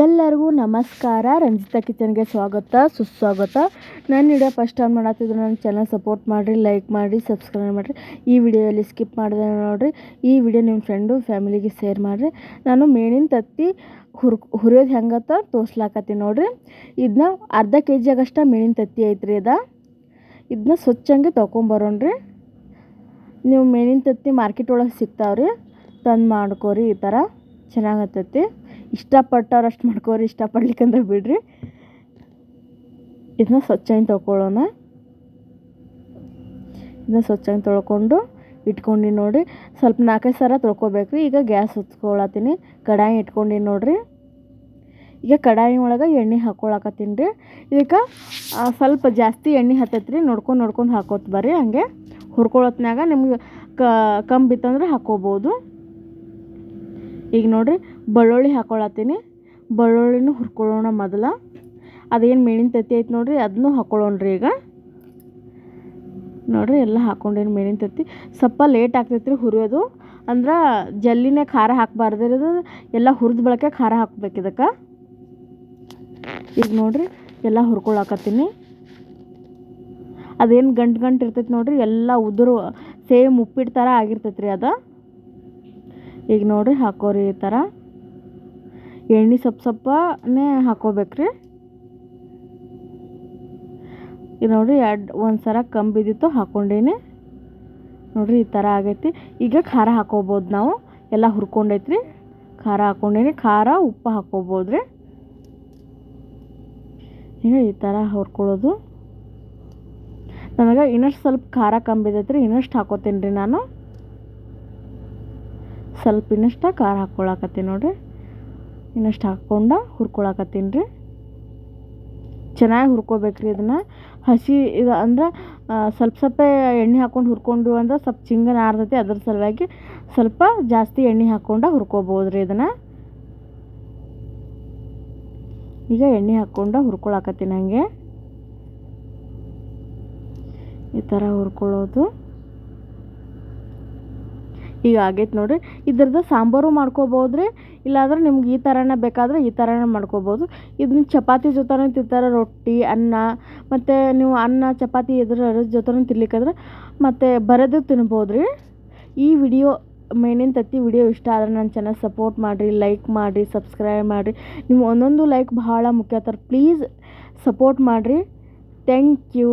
ಎಲ್ಲರಿಗೂ ನಮಸ್ಕಾರ. ರಂಜಿತಾ ಕಿಚನ್ಗೆ ಸ್ವಾಗತ, ಸುಸ್ವಾಗತ. ನಾನು ವಿಡಿಯೋ ಫಸ್ಟ್ ಟೈಮ್ ಮಾಡತ್ತಿದ್ರು ನನ್ನ ಚಾನಲ್ ಸಪೋರ್ಟ್ ಮಾಡಿರಿ, ಲೈಕ್ ಮಾಡಿ ಸಬ್ಸ್ಕ್ರೈಬ್ ಮಾಡಿರಿ. ಈ ವಿಡಿಯೋದಲ್ಲಿ ಸ್ಕಿಪ್ ಮಾಡಿದೆ ನೋಡಿರಿ. ಈ ವಿಡಿಯೋ ನಿಮ್ಮ ಫ್ರೆಂಡು, ಫ್ಯಾಮಿಲಿಗೆ ಶೇರ್ ಮಾಡಿರಿ. ನಾನು ಮೇಣಿನ ತತ್ತಿ ಹುರ್, ಹುರಿಯೋದು ಹೆಂಗತ್ತ ತೋರ್ಸ್ಲಾಕತ್ತೀನಿ ನೋಡಿರಿ. ಇದನ್ನ ಅರ್ಧ ಕೆ ಜಿ ಆಗಷ್ಟ ಮೇಣಿನ ತತ್ತಿ ಐತ್ರಿ ಅದ. ಇದನ್ನ ಸ್ವಚ್ಛಂಗೆ ತೊಗೊಂಬರೋಣ್ರಿ ನೀವು ಮೇಣಿನ ತತ್ತಿ ಮಾರ್ಕೆಟ್ ಒಳಗೆ ಸಿಗ್ತಾವ್ರಿ. ತಂದು ಮಾಡ್ಕೋರಿ ಈ ಥರ ಚೆನ್ನಾಗತ್ತೈತಿ ಇಷ್ಟಪಟ್ಟವ್ರು ಅಷ್ಟು ಮಾಡ್ಕೋರಿ ಇಷ್ಟಪಡ್ಲಿಕ್ಕಂದ್ರೆ ಬಿಡ್ರಿ. ಇದನ್ನ ಸ್ವಚ್ಛಾಗಿ ತೊಗೊಳ್ಳೋಣ ಇದನ್ನ ಸ್ವಚ್ಛಾಗಿ ತೊಳ್ಕೊಂಡು ಇಟ್ಕೊಂಡು ನೋಡಿ. ಸ್ವಲ್ಪ ನಾಲ್ಕೈದು ಸರ ತೊಳ್ಕೊಬೇಕು ಈಗ ಗ್ಯಾಸ್ ಹೊತ್ಕೊಳತ್ತೀನಿ ಕಡಾಯಿ ಇಟ್ಕೊಂಡು ನೋಡ್ರಿ. ಈಗ ಕಡಾಯಿ ಒಳಗೆ ಎಣ್ಣೆ ಹಾಕ್ಕೊಳಕತ್ತೀನಿ ರೀ. ಇದಕ್ಕೆ ಸ್ವಲ್ಪ ಜಾಸ್ತಿ ಎಣ್ಣೆ ಹತ್ತೈತ್ರಿ. ನೋಡ್ಕೊಂಡು ನೋಡ್ಕೊಂಡು ಹಾಕೋತ ಬರ್ರಿ. ಹಂಗೆ ಹುರ್ಕೊಳತ್ನಾಗ ನಿಮ್ಗೆ ಕಮ್ಮಿ ಬಿತ್ತಂದ್ರೆ ಹಾಕ್ಕೋಬೋದು ಈಗ ನೋಡಿರಿ, ಬೆಳ್ಳುಳ್ಳಿ ಹಾಕ್ಕೊಳತ್ತೀನಿ ಬೆಳ್ಳುಳ್ಳಿನೂ ಹುರ್ಕೊಳ್ಳೋಣ ಮೊದಲ. ಅದೇನು ಮೇಣಿನ ತತ್ತಿ ಐತೆ ನೋಡಿರಿ ಅದನ್ನೂ ಹಾಕ್ಕೊಳ್ಳೋಣ್ರಿ ಈಗ. ನೋಡಿರಿ, ಎಲ್ಲ ಹಾಕ್ಕೊಂಡೇನು ಮೇಣಿನ ತತ್ತಿ. ಸ್ವಲ್ಪ ಲೇಟ್ ಆಗ್ತೈತೆ ರೀ ಹುರಿಯೋದು. ಅಂದ್ರೆ ಜಲ್ಲಿನೇ ಖಾರ ಹಾಕಬಾರ್ದು ಎಲ್ಲ ಹುರಿದ ಬಳಕೆ ಖಾರ ಹಾಕ್ಬೇಕು ಇದಕ್ಕೆ. ಈಗ ನೋಡಿರಿ, ಎಲ್ಲ ಹುರ್ಕೊಳಕತ್ತೀನಿ. ಅದೇನು ಗಂಟು ಗಂಟು ಇರ್ತೈತೆ ನೋಡಿರಿ, ಎಲ್ಲ ಉದುರು, ಸೇಮ್ ಉಪ್ಪಿಟ್ಟು ಥರ ಆಗಿರ್ತೈತೆ ರೀ ಅದು. ಈಗ ನೋಡಿರಿ ಹಾಕೋರಿ ಈ ಥರ. ಎಣ್ಣೆ ಸ್ವಲ್ಪ ಸ್ವಲ್ಪನೇ ಹಾಕೋಬೇಕ್ರಿ. ಈಗ ನೋಡಿರಿ ಎರಡು ಒಂದು ಸರ ಕಂಬಿ ಇದ್ದಿತ್ತು ಹಾಕೊಂಡೇನೆ. ನೋಡಿರಿ ಈ ಥರ ಆಗೈತಿ. ಈಗ ಖಾರ ಹಾಕೋಬೋದು ನಾವು. ಎಲ್ಲ ಹುರ್ಕೊಂಡೈತ್ರಿ. ಖಾರ ಹಾಕೊಂಡೇನಿ. ಖಾರ, ಉಪ್ಪು ಹಾಕೋಬೋದು ರೀ ಈಗ ಈ ಥರ ಹುರ್ಕೊಳ್ಳೋದು. ನನಗೆ ಇನ್ನಷ್ಟು ಸ್ವಲ್ಪ ಖಾರ ಕಂಬಿದೈತ್ರಿ ಇನ್ನಷ್ಟು ಹಾಕೋತೀನಿ ರೀ ನಾನು. ಸ್ವಲ್ಪ ಇನ್ನಷ್ಟು ಖಾರ ಹಾಕ್ಕೊಳಕತ್ತೀನಿ ನೋಡಿರಿ. ಇನ್ನಷ್ಟು ಹಾಕ್ಕೊಂಡು ಹುರ್ಕೊಳಕತ್ತೀನಿ ರೀ. ಚೆನ್ನಾಗಿ ಹುರ್ಕೋಬೇಕ್ರಿ ಇದನ್ನು. ಹಸಿ ಇದು ಅಂದ್ರೆ ಸ್ವಲ್ಪ ಸ್ವಲ್ಪ ಎಣ್ಣೆ ಹಾಕ್ಕೊಂಡು ಹುರ್ಕೊಂಡು ಅಂದ್ರೆ ಸ್ವಲ್ಪ ಚಿಂಗನ ಆರ್ತೈತಿ ಅದ್ರ ಸಲುವಾಗಿ ಸ್ವಲ್ಪ ಜಾಸ್ತಿ ಎಣ್ಣೆ ಹಾಕ್ಕೊಂಡು ಹುರ್ಕೋಬೋದು ರೀ ಇದನ್ನು. ಈಗ ಎಣ್ಣೆ ಹಾಕ್ಕೊಂಡು ಹುರ್ಕೊಳಕತ್ತೀನಿ ಹಂಗೆ. ಈ ಥರ ಹುರ್ಕೊಳ್ಳೋದು. ಈಗ ಆಗೈತೆ ನೋಡಿರಿ. ಇದ್ರದ್ದು ಸಾಂಬಾರು ಮಾಡ್ಕೋಬೋದು ರೀ ಇಲ್ಲಾಂದ್ರೆ ನಿಮ್ಗೆ ಈ ಥರನೇ ಬೇಕಾದರೆ ಈ ಥರನೇ ಮಾಡ್ಕೋಬೋದು. ಇದನ್ನ ಚಪಾತಿ ಜೊತೆನೂ ತಿಂತಾರೆ ರೊಟ್ಟಿ, ಅನ್ನ. ಮತ್ತು ನೀವು ಅನ್ನ, ಚಪಾತಿ ಇದ್ರ ಜೊತೆನೂ ತಿನ್ಲಿಕ್ಕಾದ್ರೆ ಮತ್ತು ಬರೆದು ತಿನ್ಬೋದು ರೀ ಈ ವಿಡಿಯೋ, ಮೇನಿನ ತತ್ತಿ ವಿಡಿಯೋ ಇಷ್ಟ ಆದರೆ ನನ್ನ ಚೆನ್ನಾಗಿ ಸಪೋರ್ಟ್ ಮಾಡಿರಿ ಲೈಕ್ ಮಾಡಿರಿ ಸಬ್ಸ್ಕ್ರೈಬ್ ಮಾಡಿರಿ. ನಿಮ್ಮ ಒಂದೊಂದು ಲೈಕ್ ಬಹಳ ಮುಖ್ಯ ಥರ ಪ್ಲೀಸ್ ಸಪೋರ್ಟ್ ಮಾಡಿರಿ. Thank you